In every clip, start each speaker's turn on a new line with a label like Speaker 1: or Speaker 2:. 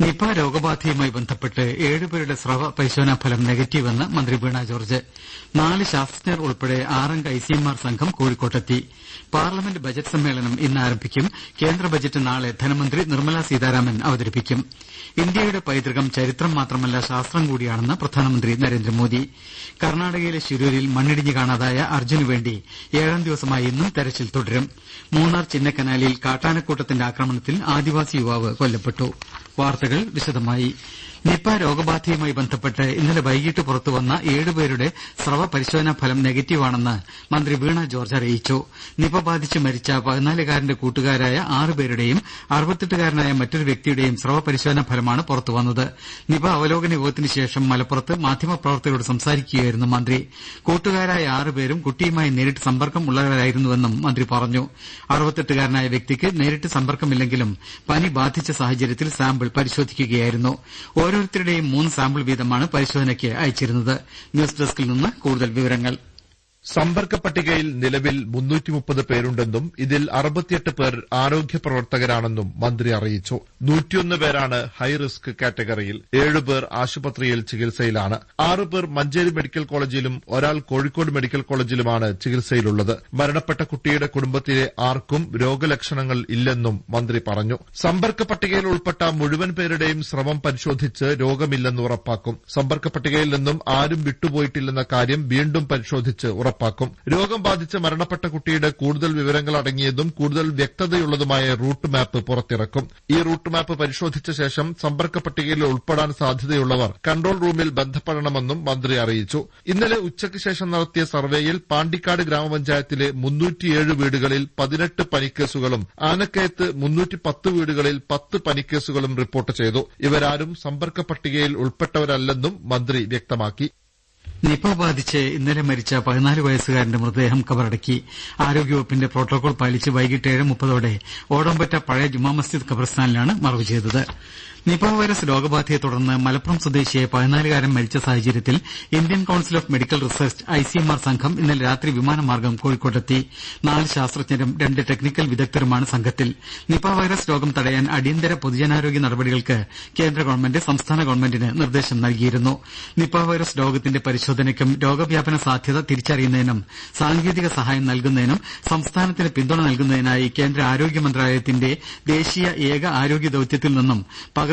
Speaker 1: Nipah രോഗബാധയുമായി ബന്ധപ്പെട്ട് ഏഴുപേരുടെ സ്രവ പരിശോധനാ ഫലം നെഗറ്റീവെന്ന് മന്ത്രി വീണ ജോർജ്. നാല് ശാസ്ത്രജ്ഞർ ഉൾപ്പെടെ ആറംഗ ഐ സി എം ആർ സംഘം കോഴിക്കോട്ടെത്തി. പാർലമെന്റ് ബജറ്റ് സമ്മേളനം ഇന്ന് ആരംഭിക്കും. കേന്ദ്ര ബജറ്റ് നാളെ ധനമന്ത്രി നിർമ്മലാ സീതാരാമൻ അവതരിപ്പിക്കും. ഇന്ത്യയുടെ പൈതൃകം ചരിത്രം മാത്രമല്ല ശാസ്ത്രം കൂടിയാണെന്ന് പ്രധാനമന്ത്രി നരേന്ദ്രമോദി. കർണാടകയിലെ ശിരൂരിൽ മണ്ണിടിഞ്ഞ് കാണാതായ അർജുനുവേണ്ടി ഏഴാം ദിവസമായി ഇന്നും തെരച്ചിൽ തുടരും. മൂന്നാർ ചിന്നക്കനാലിൽ കാട്ടാനക്കൂട്ടത്തിന്റെ ആക്രമണത്തിൽ ആദിവാസി യുവാവ് കൊല്ലപ്പെട്ടു. വാർത്തകൾ വിശദമായി. നിപ രോഗബാധയുമായി ബന്ധപ്പെട്ട് ഇന്നലെ വൈകിട്ട് പുറത്തുവന്ന ഏഴുപേരുടെ സ്രവ പരിശോധനാ ഫലം നെഗറ്റീവാണെന്ന് മന്ത്രി വീണ ജോർജ് അറിയിച്ചു. നിപ ബാധിച്ച് മരിച്ച പതിനാലുകാരന്റെ കൂട്ടുകാരായ ആറുപേരുടെയും അറുപത്തെട്ടുകാരനായ മറ്റൊരു വ്യക്തിയുടെയും സ്രവ പരിശോധനാ ഫലമാണ് പുറത്തുവന്നത് നിപ അവലോകന യോഗത്തിന് ശേഷം മലപ്പുറത്ത് മാധ്യമപ്രവർത്തകരോട് സംസാരിക്കുകയായിരുന്നു മന്ത്രി. കൂട്ടുകാരായ ആറുപേരും കുട്ടിയുമായി നേരിട്ട് സമ്പർക്കം ഉള്ളവരായിരുന്നുവെന്നും മന്ത്രി പറഞ്ഞു. അറുപത്തെട്ടുകാരനായ വ്യക്തിക്ക് നേരിട്ട് സമ്പർക്കമില്ലെങ്കിലും പനി ബാധിച്ച സാഹചര്യത്തിൽ സാമ്പിൾ പരിശോധിക്കുകയായിരുന്നു. ഓരോരുത്തരുടെയും മൂന്ന് സാമ്പിൾ വീതമാണ് പരിശോധനയ്ക്ക് അയച്ചിരുന്നത്. ന്യൂസ് ഡെസ്കിൽ നിന്ന് കൂടുതൽ വിവരങ്ങൾ.
Speaker 2: സമ്പർക്ക പട്ടികയിൽ നിലവിൽ പേരുണ്ടെന്നും ഇതിൽ പേർ ആരോഗ്യ പ്രവർത്തകരാണെന്നും മന്ത്രി അറിയിച്ചു. പേരാണ് ഹൈറിസ്ക് കാറ്റഗറിയിൽ ഏഴുപേർ ആശുപത്രിയിൽ ചികിത്സയിലാണ്. ആറുപേർ മഞ്ചേരി മെഡിക്കൽ കോളേജിലും ഒരാൾ കോഴിക്കോട് മെഡിക്കൽ കോളേജിലുമാണ് ചികിത്സയിലുള്ളത്. മരണപ്പെട്ട കുട്ടിയുടെ കുടുംബത്തിലെ ആർക്കും രോഗലക്ഷണങ്ങൾ ഇല്ലെന്നും മന്ത്രി പറഞ്ഞു. സമ്പർക്ക പട്ടികയിൽ ഉൾപ്പെട്ട മുഴുവൻ പേരുടെയും ശ്രമം പരിശോധിച്ച് രോഗമില്ലെന്ന് ഉറപ്പാക്കും. സമ്പർക്ക പട്ടികയിൽ നിന്നും ആരും വിട്ടുപോയിട്ടില്ലെന്ന കാര്യം വീണ്ടും പരിശോധിച്ച് ഉറപ്പാക്കും. രോഗം ബാധിച്ച് മരണപ്പെട്ട കുട്ടിയുടെ കൂടുതൽ വിവരങ്ങൾ അടങ്ങിയതും കൂടുതൽ വ്യക്തതയുള്ളതുമായ റൂട്ട് മാപ്പ് പുറത്തിറക്കും. ഈ റൂട്ട് മാപ്പ് പരിശോധിച്ച ശേഷം സമ്പർക്ക പട്ടികയിൽ ഉൾപ്പെടാൻ സാധ്യതയുള്ളവർ കൺട്രോൾ റൂമിൽ ബന്ധപ്പെടണമെന്നും മന്ത്രി അറിയിച്ചു. ഇന്നലെ ഉച്ചയ്ക്ക് ശേഷം നടത്തിയ സർവേയിൽ പാണ്ടിക്കാട് ഗ്രാമപഞ്ചായത്തിലെ മുന്നൂറ്റിയേഴ് വീടുകളിൽ പതിനെട്ട് പനിക്കേസുകളും ആനക്കയത്ത് മുന്നൂറ്റി പത്ത് വീടുകളിൽ പത്ത് പനിക്കേസുകളും റിപ്പോർട്ട് ചെയ്തു. ഇവരാരും സമ്പർക്ക പട്ടികയിൽ ഉൾപ്പെട്ടവരല്ലെന്നും മന്ത്രി വ്യക്തമാക്കി.
Speaker 1: നിപ ബാധിച്ച് ഇന്നലെ മരിച്ച പതിനാല് വയസ്സുകാരന്റെ മൃതദേഹം കബറടക്കി. ആരോഗ്യവകുപ്പിന്റെ പ്രോട്ടോകോൾ പാലിച്ച് വൈകിട്ട് ഏഴ് മുപ്പതോടെ ഓടമ്പറ്റ പഴയ ജുമാ മസ്ജിദ് ഖബർസ്ഥാനിലാണ് മറവ് ചെയ്തത്. നിപ വൈറസ് രോഗബാധയെ തുടർന്ന് മലപ്പുറം സ്വദേശിയെ പതിനാലുകാരൻ മരിച്ച സാഹചര്യത്തിൽ Indian council of medical research ICMR സംഘം ഇന്നലെ രാത്രി വിമാനമാർഗം കോഴിക്കോട്ടെത്തി. നാല് ശാസ്ത്രജ്ഞരും രണ്ട് ടെക്നിക്കൽ വിദഗ്ധരുമാണ് സംഘത്തിൽ. നിപ വൈറസ് രോഗം തടയാൻ അടിയന്തര പൊതുജനാരോഗ്യ നടപടികൾക്ക് കേന്ദ്ര ഗവൺമെന്റ് സംസ്ഥാന ഗവൺമെന്റിന് നിർദ്ദേശം നൽകിയിരുന്നു. നിപ വൈറസ് രോഗത്തിന്റെ പരിശോധനയ്ക്കും രോഗവ്യാപന സാധ്യത തിരിച്ചറിയുന്നതിനും സാങ്കേതിക സഹായം നൽകുന്നതിനും സംസ്ഥാനത്തിന് പിന്തുണ നൽകുന്നതിനായി കേന്ദ്ര ആരോഗ്യ മന്ത്രാലയത്തിന്റെ ദേശീയ ഏക ആരോഗ്യ ദൌത്യത്തിൽ നിന്നും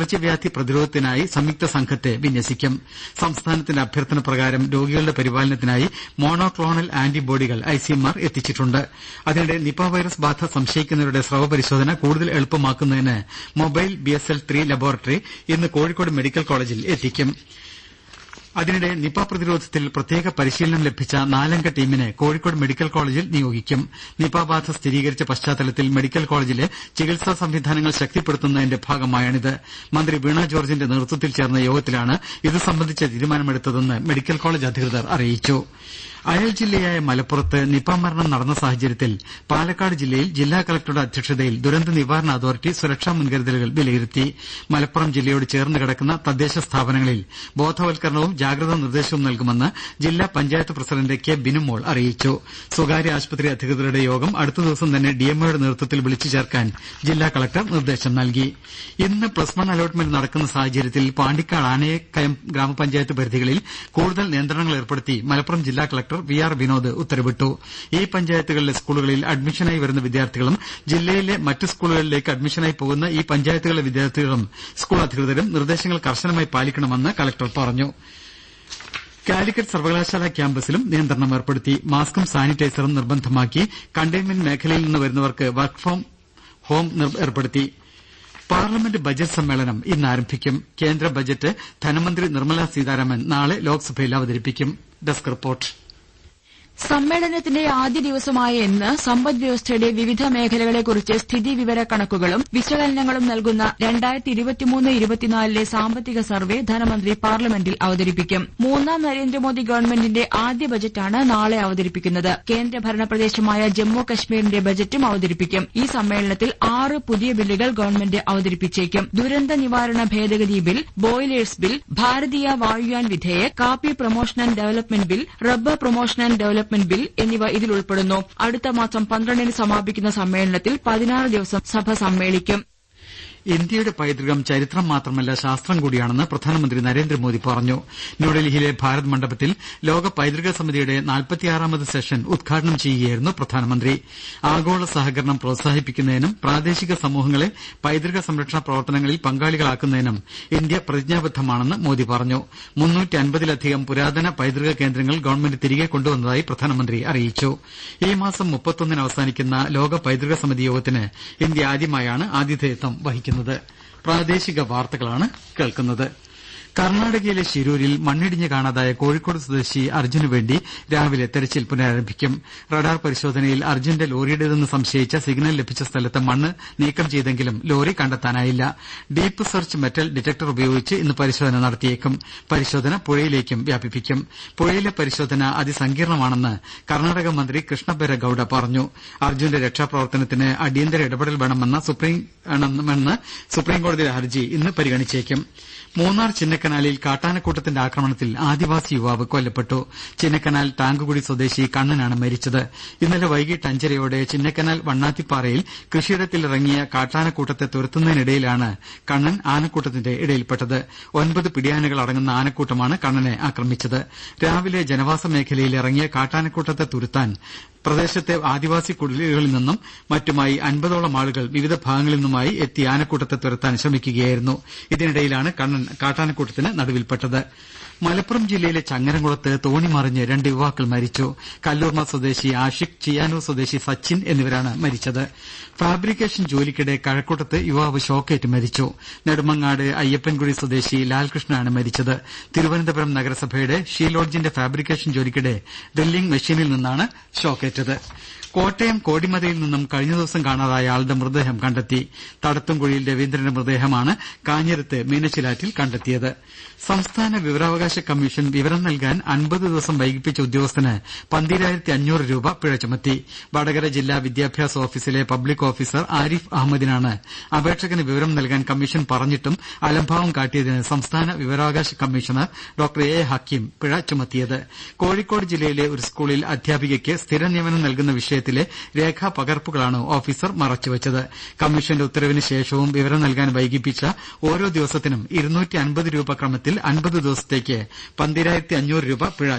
Speaker 1: പകർച്ചവ്യാധി പ്രതിരോധത്തിനായി സംയുക്ത സംഘത്തെ വിന്യസിക്കും. സംസ്ഥാനത്തിന്റെ അഭ്യർത്ഥന പ്രകാരം രോഗികളുടെ പരിപാലനത്തിനായി മോണോക്ലോണൽ ആന്റിബോഡികൾ ഐസിഎംആർ എത്തിച്ചിട്ടുണ്ട്. അതിനിടെ നിപ വൈറസ് ബാധ സംശയിക്കുന്നവരുടെ സ്രവ പരിശോധന കൂടുതൽ എളുപ്പമാക്കുന്നതിന് mobile B S L three laboratory ഇന്ന് കോഴിക്കോട് മെഡിക്കൽ കോളേജിൽ എത്തിക്കും. അതിനിടെ നിപ പ്രതിരോധത്തിൽ പ്രത്യേക പരിശീലനം ലഭിച്ച നാലംഗ ടീമിനെ കോഴിക്കോട് മെഡിക്കൽ കോളേജിൽ നിയോഗിക്കും. നിപ ബാധ സ്ഥിരീകരിച്ച പശ്ചാത്തലത്തിൽ മെഡിക്കൽ കോളേജിലെ ചികിത്സാ സംവിധാനങ്ങൾ ശക്തിപ്പെടുത്തുന്നതിന്റെ ഭാഗമായാണിത്. മന്ത്രി വീണ ജോർജിന്റെ നേതൃത്വത്തിൽ ചേർന്ന യോഗത്തിലാണ് ഇത് സംബന്ധിച്ച തീരുമാനമെടുത്തതെന്ന് മെഡിക്കൽ കോളേജ് അധികൃതർ അറിയിച്ചു. അയൽ ജില്ലയായ മലപ്പുറത്ത് നിപ മരണം നടന്ന സാഹചര്യത്തിൽ പാലക്കാട് ജില്ലയിൽ ജില്ലാ കലക്ടറുടെ അധ്യക്ഷതയിൽ ദുരന്ത നിവാരണ അതോറിറ്റി സുരക്ഷാ മുൻകരുതലുകൾ വിലയിരുത്തി. മലപ്പുറം ജില്ലയോട് ചേർന്ന് കിടക്കുന്ന തദ്ദേശ സ്ഥാപനങ്ങളിൽ ബോധവൽക്കരണവും ജാഗ്രതാ നിർദ്ദേശവും നൽകുമെന്ന് ജില്ലാ പഞ്ചായത്ത് പ്രസിഡന്റ് കെ ബിനുമോൾ അറിയിച്ചു. സ്വകാര്യ ആശുപത്രി അധികൃതരുടെ യോഗം അടുത്ത ദിവസം തന്നെ ഡിഎംഒയുടെ നേതൃത്വത്തിൽ വിളിച്ചു ചേർക്കാൻ ജില്ലാ കലക്ടർ നിർദ്ദേശം നൽകി. ഇന്ന് പ്ലസ് വൺ അലോട്ട്മെന്റ് നടക്കുന്ന സാഹചര്യത്തിൽ പാണ്ടിക്കാട് ആനയക്കയം ഗ്രാമപഞ്ചായത്ത് പരിധികളിൽ കൂടുതൽ നിയന്ത്രണങ്ങൾ ഏർപ്പെടുത്തി മലപ്പുറം ജില്ലാ കലക്ടർ വി ആർ വിനോദ് ഉത്തരവിട്ടു. ഈ പഞ്ചായത്തുകളിലെ സ്കൂളുകളിൽ അഡ്മിഷനായി വരുന്ന വിദ്യാർത്ഥികളും ജില്ലയിലെ മറ്റ് സ്കൂളുകളിലേക്ക് അഡ്മിഷനായി പോകുന്ന ഈ പഞ്ചായത്തുകളിലെ വിദ്യാർത്ഥികളും സ്കൂൾ അധികൃതരും നിർദ്ദേശങ്ങൾ കർശനമായി പാലിക്കണമെന്ന് കലക്ടർ പറഞ്ഞു. കാലിക്കറ്റ് സർവകലാശാല ക്യാമ്പസിലും നിയന്ത്രണം ഏർപ്പെടുത്തി മാസ്കും സാനിറ്റൈസറും നിർബന്ധമാക്കി കണ്ടെയ്ൻമെന്റ് മേഖലയിൽ നിന്ന് വരുന്നവർക്ക് വർക്ക് ഫ്രം ഹോം ഏർപ്പെടുത്തി. പാർലമെന്റ് ബജറ്റ് സമ്മേളനം ഇന്ന് ആരംഭിക്കും. കേന്ദ്ര ബജറ്റ് ധനമന്ത്രി നിർമ്മലാ സീതാരാമൻ നാളെ ലോക്സഭയിൽ അവതരിപ്പിക്കും. Desk report.
Speaker 3: സമ്മേളനത്തിന്റെ ആദ്യ ദിവസമായ ഇന്ന് സമ്പദ് വ്യവസ്ഥയുടെ വിവിധ മേഖലകളെക്കുറിച്ച് സ്ഥിതി വിവര കണക്കുകളും വിശകലനങ്ങളും നൽകുന്ന രണ്ടായിരത്തി ഇരുപത്തിമൂന്ന് ഇരുപത്തിനാലിലെ സാമ്പത്തിക സർവേ ധനമന്ത്രി പാർലമെന്റിൽ അവതരിപ്പിക്കും. മൂന്നാം നരേന്ദ്രമോദി ഗവൺമെന്റിന്റെ ആദ്യ ബജറ്റാണ് നാളെ അവതരിപ്പിക്കുന്നത്. കേന്ദ്രഭരണ പ്രദേശമായ ജമ്മു കശ്മീരിന്റെ ബജറ്റും അവതരിപ്പിക്കും. ഈ സമ്മേളനത്തിൽ ആറ് പുതിയ ബില്ലുകൾ ഗവൺമെന്റ് അവതരിപ്പിച്ചേക്കും. ദുരന്ത നിവാരണ ഭേദഗതി ബിൽ ബോയിലേഴ്സ് ബിൽ ഭാരതീയ വായുയാൻ വിധേയക് കാപ്പി promotion and development bill rubber promotion and development bill എന്നിവ ഇതിൽ ഉൾപ്പെടുന്നു അടുത്ത മാസം പന്ത്രണ്ടിന് സമാപിക്കുന്ന സമ്മേളനത്തിൽ പതിനാറ് ദിവസം സഭ സമ്മേളിക്കും.
Speaker 1: ഇന്ത്യയുടെ പൈതൃകം ചരിത്രം മാത്രമല്ല ശാസ്ത്രം കൂടിയാണെന്ന് പ്രധാനമന്ത്രി നരേന്ദ്രമോദി പറഞ്ഞു. ന്യൂഡൽഹിയിലെ ഭാരത് മണ്ഡപത്തിൽ ലോക പൈതൃക സമിതിയുടെ നാൽപ്പത്തിയാറാമത് സെഷൻ ഉദ്ഘാടനം ചെയ്യുകയായിരുന്നു പ്രധാനമന്ത്രി. ആഗോള സഹകരണം പ്രോത്സാഹിപ്പിക്കുന്നതിനും പ്രാദേശിക സമൂഹങ്ങളെ പൈതൃക സംരക്ഷണ പ്രവർത്തനങ്ങളിൽ പങ്കാളികളാക്കുന്നതിനും ഇന്ത്യ പ്രതിജ്ഞാബദ്ധമാണെന്ന് മോദി പറഞ്ഞു. മുന്നൂറ്റൻപതിലധികം പുരാതന പൈതൃക കേന്ദ്രങ്ങൾ ഗവൺമെന്റ് തിരികെ കൊണ്ടുവന്നതായി പ്രധാനമന്ത്രി അറിയിച്ചു. ഈ മാസം മുപ്പത്തൊന്നിന് അവസാനിക്കുന്ന ലോക പൈതൃക സമിതി യോഗത്തിന് ഇന്ത്യ ആദ്യമായാണ് ആതിഥേയത്വം വഹിക്കുന്നത്. കേൾക്കുന്നത് കർണാടകയിലെ ശിരൂരിൽ മണ്ണിടിഞ്ഞ് കാണാതായ കോഴിക്കോട് സ്വദേശി അർജുനു വേണ്ടി രാവിലെ തെരച്ചിൽ പുനരാരംഭിക്കും. റഡാർ പരിശോധനയിൽ അർജുന്റെ ലോറിയുടേതെന്ന് സംശയിച്ച സിഗ്നൽ ലഭിച്ച സ്ഥലത്ത് മണ്ണ് നീക്കം ചെയ്തെങ്കിലും ലോറി കണ്ടെത്താനായില്ല. ഡീപ്പ് സെർച്ച് മെറ്റൽ ഡിറ്റക്ടർ ഉപയോഗിച്ച് ഇന്ന് പരിശോധന നടത്തിയേക്കും. പരിശോധന പുഴയിലേക്കും വ്യാപിപ്പിക്കും. പുഴയിലെ പരിശോധന അതിസങ്കീർണമാണെന്ന് കർണാടക മന്ത്രി കൃഷ്ണബൈര ഗൌഡ പറഞ്ഞു. അർജുന്റെ രക്ഷാപ്രവർത്തനത്തിന് അടിയന്തര ഇടപെടൽ വേണമെന്ന സുപ്രീംകോടതിയുടെ ഹർജി ഇന്ന് പരിഗണിച്ചേക്കും. മൂന്നാർ ചിന്നക്കനാലിൽ കാട്ടാനക്കൂട്ടത്തിന്റെ ആക്രമണത്തിൽ ആദിവാസി യുവാവ് കൊല്ലപ്പെട്ടു. ചിന്നക്കനാൽ ടാങ്കുകുടി സ്വദേശി കണ്ണനാണ് മരിച്ചത്. ഇന്നലെ വൈകിട്ട് അഞ്ചരയോടെ ചിന്നക്കനാൽ വണ്ണാത്തിപ്പാറയിൽ കൃഷിയിടത്തിലിറങ്ങിയ കാട്ടാനക്കൂട്ടത്തെ തുരത്തുന്നതിനിടയിലാണ് കണ്ണൻ ആനക്കൂട്ടത്തിന്റെ ഇടയിൽപ്പെട്ടത്. ഒൻപത് പിടിയാനകൾ അടങ്ങുന്ന ആനക്കൂട്ടമാണ് കണ്ണനെ ആക്രമിച്ചത്. രാവിലെ ജനവാസ മേഖലയിൽ ഇറങ്ങിയ കാട്ടാനക്കൂട്ടത്തെ തുരുത്താൻ പ്രദേശത്തെ ആദിവാസി കുടിലുകളിൽ നിന്നും മറ്റുമായി അൻപതോളം ആളുകൾ വിവിധ ഭാഗങ്ങളിൽ നിന്നുമായി എത്തി ആനക്കൂട്ടത്തെ തുരത്താൻ ശ്രമിക്കുകയായിരുന്നു. ഇതിനിടയിലാണ് കണ്ണൻ കാട്ടാനക്കൂട്ടത്തിന് നടുവിൽപ്പെട്ടത്. മലപ്പുറം ജില്ലയിലെ ചങ്ങരംകുളത്ത് തോണി മറിഞ്ഞ് രണ്ട് യുവാക്കൾ മരിച്ചു. കല്ലൂർമ സ്വദേശി ആഷിഖ് ചിയാനൂർ സ്വദേശി സച്ചിൻ എന്നിവരാണ് മരിച്ചത്. ഫാബ്രിക്കേഷൻ ജോലിക്കിടെ കഴക്കൂട്ടത്ത് യുവാവ് ഷോക്കേറ്റ് മരിച്ചു. നെടുമങ്ങാട് അയ്യപ്പൻകുഴി സ്വദേശി ലാൽകൃഷ്ണനാണ് മരിച്ചത്. തിരുവനന്തപുരം നഗരസഭയുടെ ഷീലോഡ്ജിന്റെ ഫാബ്രിക്കേഷൻ ജോലിക്കിടെ ഡ്രില്ലിംഗ് മെഷീനിൽ നിന്നാണ് ഷോക്കേറ്റത്. കോട്ടയം കോടിമതയിൽ നിന്നും കഴിഞ്ഞ ദിവസം കാണാതായ ആളുടെ മൃതദേഹം കണ്ടെത്തി. തടത്തുംകുഴിയിൽ രവീന്ദ്രന്റെ മൃതദേഹമാണ് കാഞ്ഞിരത്ത് മീനച്ചിലാറ്റിൽ കണ്ടെത്തിയത്. സംസ്ഥാന വിവരാവകാശ കമ്മീഷൻ വിവരം നൽകാൻ അൻപത് ദിവസം വൈകിപ്പിച്ച ഉദ്യോഗസ്ഥന് പന്തിരായിരത്തി അഞ്ഞൂറ് രൂപ പിഴ ചുമത്തി. വടകര ജില്ലാ വിദ്യാഭ്യാസ ഓഫീസിലെ പബ്ലിക് ഓഫീസർ ആരിഫ് അഹമ്മദിനാണ് അപേക്ഷകന് വിവരം നൽകാൻ കമ്മീഷൻ പറഞ്ഞിട്ടും അലംഭാവം കാട്ടിയതിന് സംസ്ഥാന വിവരാവകാശ കമ്മീഷണർ ഡോക്ടർ എ ഹക്കീം പിഴ ചുമത്തിയത്. കോഴിക്കോട് ജില്ലയിലെ ഒരു സ്കൂളിൽ അധ്യാപികയ്ക്ക് സ്ഥിര നിയമനം നൽകുന്ന വിഷയത്തിലെ രേഖാ പകർപ്പുകളാണ് ഓഫീസർ മറച്ചുവെച്ചത്. കമ്മീഷന്റെ ഉത്തരവിന് ശേഷവും വിവരം നൽകാൻ വൈകിപ്പിച്ച ഓരോ ദിവസത്തിനും ഇരുന്നൂറ്റി അൻപത് രൂപ ക്രമത്തിൽ അൻപത് ദിവസത്തേക്ക് പന്തീരായിരത്തി അഞ്ഞൂറ് രൂപ പിഴ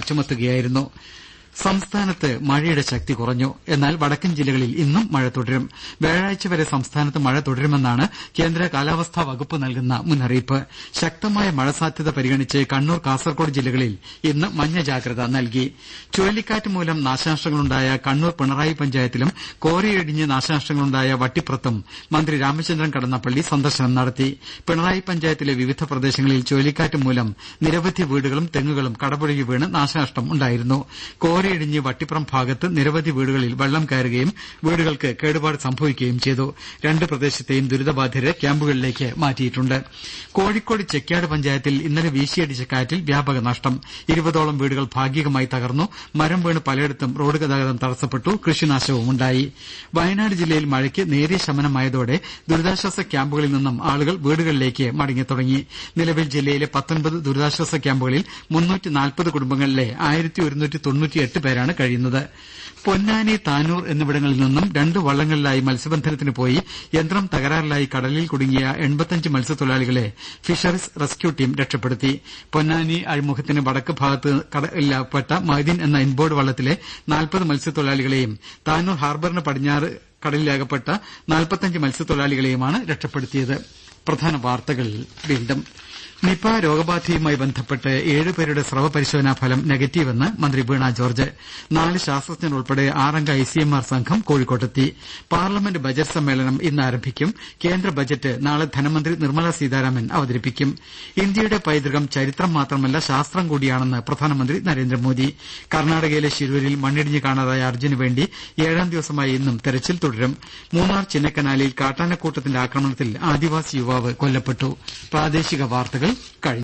Speaker 1: സംസ്ഥാനത്ത് മഴയുടെ ശക്തി കുറഞ്ഞു. എന്നാൽ വടക്കൻ ജില്ലകളിൽ ഇന്നും മഴ തുടരും. വ്യാഴാഴ്ച വരെ സംസ്ഥാനത്ത് മഴ തുടരുമെന്നാണ് കേന്ദ്ര കാലാവസ്ഥാ വകുപ്പ് നൽകുന്ന മുന്നറിയിപ്പ്. ശക്തമായ മഴ സാധ്യത പരിഗണിച്ച് കണ്ണൂർ കാസർകോട് ജില്ലകളിൽ ഇന്ന് മഞ്ഞ ജാഗ്രത നൽകി. ചുഴലിക്കാറ്റ് മൂലം നാശനഷ്ടങ്ങളുണ്ടായ കണ്ണൂർ പിണറായി പഞ്ചായത്തിലും കോറിയിടിഞ്ഞ് നാശനഷ്ടങ്ങളുണ്ടായ വട്ടിപ്പുറത്തും മന്ത്രി രാമചന്ദ്രൻ കടന്നപ്പള്ളി സന്ദർശനം നടത്തി. പിണറായി പഞ്ചായത്തിലെ വിവിധ പ്രദേശങ്ങളിൽ ചുഴലിക്കാറ്റ് മൂലം നിരവധി വീടുകളും തെങ്ങുകളും കടപുഴകി വീണ് നാശനഷ്ടം ഉണ്ടായിരുന്നു. കോരയിടിഞ്ഞ് വട്ടിപ്പുറം ഭാഗത്ത് നിരവധി വീടുകളിൽ വെള്ളം കയറുകയും വീടുകൾക്ക് കേടുപാട് സംഭവിക്കുകയും ചെയ്തു. രണ്ട് പ്രദേശത്തെയും ദുരിതബാധിതരെ ക്യാമ്പുകളിലേക്ക് മാറ്റിയിട്ടുണ്ട്. കോഴിക്കോട് ചെക്യാട് പഞ്ചായത്തിൽ ഇന്നലെ വീശിയടിച്ച കാറ്റിൽ വ്യാപക നഷ്ടം. ഇരുപതോളം വീടുകൾ ഭാഗികമായി തകർന്നു. മരം വീണ് പലയിടത്തും റോഡ് ഗതാഗതം തടസ്സപ്പെട്ടു. കൃഷിനാശവുമുണ്ടായി വയനാട് ജില്ലയിൽ മഴയ്ക്ക് നേരിയ ശമനമായതോടെ ദുരിതാശ്വാസ ക്യാമ്പുകളിൽ നിന്നും ആളുകൾ വീടുകളിലേക്ക് മടങ്ങിത്തുടങ്ങി നിലവിൽ ജില്ലയിലെ പത്തൊൻപത് ദുരിതാശ്വാസ ക്യാമ്പുകളിൽ മുന്നൂറ്റി നാൽപ്പത് കുടുംബങ്ങളിലെ ആയിരത്തി ഒരുന്നൂറ്റി തൊണ്ണൂറ്റിയെട്ട് പേരാണ് കഴിയുന്നത്. പൊന്നാനി താനൂർ എന്നിവിടങ്ങളിൽ നിന്നും രണ്ട് വള്ളങ്ങളിലായി മത്സ്യബന്ധനത്തിന് പോയി യന്ത്രം തകരാറിലായി കടലിൽ കുടുങ്ങിയ എൺപത്തഞ്ച് മത്സ്യത്തൊഴിലാളികളെ ഫിഷറീസ് റെസ്ക്യൂ ടീം രക്ഷപ്പെടുത്തി. പൊന്നാനി അഴിമുഖത്തിന് വടക്ക് ഭാഗത്ത് കടലിലപ്പെട്ട മൈദീൻ എന്ന ഇൻബോർഡ് വള്ളത്തിലെ നാൽപ്പത് മത്സ്യത്തൊഴിലാളികളെയും താനൂർ ഹാർബറിന് പടിഞ്ഞാറ് കടലിലകപ്പെട്ട നാൽപ്പത്തഞ്ച് മത്സ്യത്തൊഴിലാളികളെയുമാണ് രക്ഷപ്പെടുത്തിയത്. പ്രധാന വാർത്തകൾ വീണ്ടും. നിപ രോഗബാധയുമായി ബന്ധപ്പെട്ട് ഏഴുപേരുടെ സ്രവ പരിശോധനാ ഫലം നെഗറ്റീവെന്ന് മന്ത്രി വീണ ജോർജ്. നാല് ശാസ്ത്രജ്ഞർ ഉൾപ്പെടെ ആറംഗ ഐ സി എം ആർ സംഘം കോഴിക്കോട്ടെത്തി. പാർലമെന്റ് ബജറ്റ് സമ്മേളനം ഇന്ന് ആരംഭിക്കും. കേന്ദ്ര ബജറ്റ് നാളെ ധനമന്ത്രി നിർമ്മല സീതാരാമൻ അവതരിപ്പിക്കും. ഇന്ത്യയുടെ പൈതൃകം ചരിത്രം മാത്രമല്ല ശാസ്ത്രം കൂടിയാണെന്ന് പ്രധാനമന്ത്രി നരേന്ദ്രമോദി. കർണാടകയിലെ ശിരൂരിൽ മണ്ണിടിഞ്ഞ് കാണാതായ അർജുന് വേണ്ടി ഏഴാം ദിവസമായി ഇന്നും തെരച്ചിൽ തുടരും. മൂന്നാർ ചിന്നക്കനാലിൽ കാട്ടാനക്കൂട്ടത്തിന്റെ ആക്രമണത്തിൽ ആദിവാസി യുവാവ് കൊല്ലപ്പെട്ടു. പ്രാദേശിക വാർത്തകൾ കഴിഞ്ഞു.